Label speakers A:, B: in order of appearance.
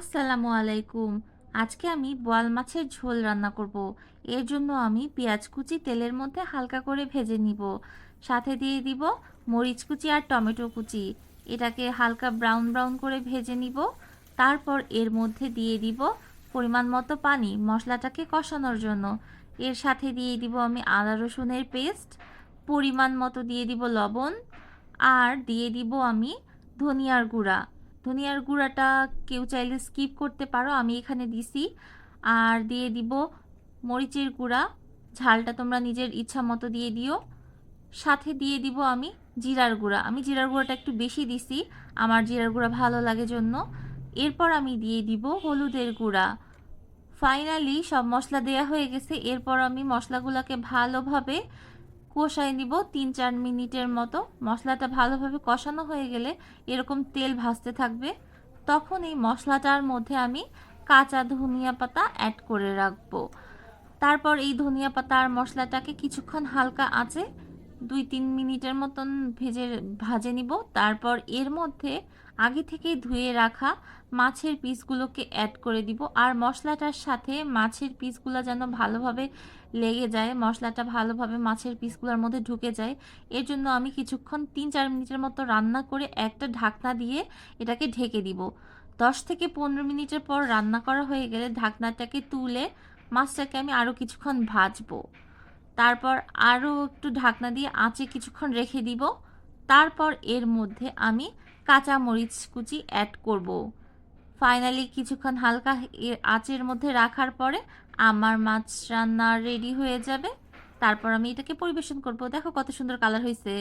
A: আসসালামু আলাইকুম। আজকে আমি বোয়াল মাছের ঝোল রান্না করব। এর জন্য আমি পেঁয়াজ কুচি তেলের মধ্যে হালকা করে ভেজে নিব। সাথে দিয়ে দিব মরিচ কুচি আর টমেটো কুচি। এটাকে হালকা ব্রাউন ব্রাউন করে ভেজে নিব। তারপর এর মধ্যে দিয়ে দিব পরিমাণ মতো পানি মশলাটাকে কষানোর জন্য। এর সাথে দিয়ে দিব আমি আদা রসুনের পেস্ট। পরিমাণ মতো দিয়ে দিব লবণ। আর দিয়ে দিব আমি ধনিয়ার গুঁড়া। ধনিয়ার গুঁড়াটা কেউ চাইলে স্কিপ করতে পারো, আমি এখানে দিছি। আর দিয়ে দিব মরিচের গুঁড়া, ঝালটা তোমরা নিজের ইচ্ছা মতো দিয়ে দিও। সাথে দিয়ে দিব আমি জিরার গুঁড়া। আমি জিরার গুঁড়াটা একটু বেশি দিছি, আমার জিরার গুঁড়া ভালো লাগে জন্য। এরপর আমি দিয়ে দিব হলুদের গুঁড়া। ফাইনালি সব মশলা দেয়া হয়ে গেছে, এরপর আমি মশলাগুলোকে ভালোভাবে কষায় নিব তিন চার মিনিটের মতো। মশলাটা ভালোভাবে কষানো হয়ে গেলে এরকম তেল ভাজতে থাকবে। তখন এই মশলাটার মধ্যে আমি কাঁচা ধনিয়া পাতা অ্যাড করে রাখব। তারপর এই ধনিয়া পাতা আর মশলাটাকে কিছুক্ষণ হালকা আঁচে দুই তিন মিনিটের মতন ভেজে, ভাজে নিব। তারপর এর মধ্যে আগে থেকেই ধুয়ে রাখা মাছের পিসগুলোকে অ্যাড করে দিব। আর মশলাটার সাথে মাছের পিসগুলো যেন ভালোভাবে লেগে যায়, মশলাটা ভালোভাবে মাছের পিসগুলোর মধ্যে ঢুকে যায়, এর জন্য আমি কিছুক্ষণ তিন চার মিনিটের মতো রান্না করে একটা ঢাকনা দিয়ে এটাকে ঢেকে দিব। দশ থেকে পনেরো মিনিটের পর রান্না করা হয়ে গেলে ঢাকনাটাকে তুলে মাছটাকে আমি আরও কিছুক্ষণ ভাজবো। তারপর আরও একটু ঢাকনা দিয়ে আঁচে কিছুক্ষণ রেখে দিব। তারপর এর মধ্যে আমি কাঁচা মরিচ কুচি অ্যাড করব। ফাইনালি কিছুক্ষণ হালকা আঁচের মধ্যে রাখার পরে আমার মাছ রান্না রেডি হয়ে যাবে। তারপর আমি এটাকে পরিবেশন করব। দেখো কত সুন্দর কালার হয়েছে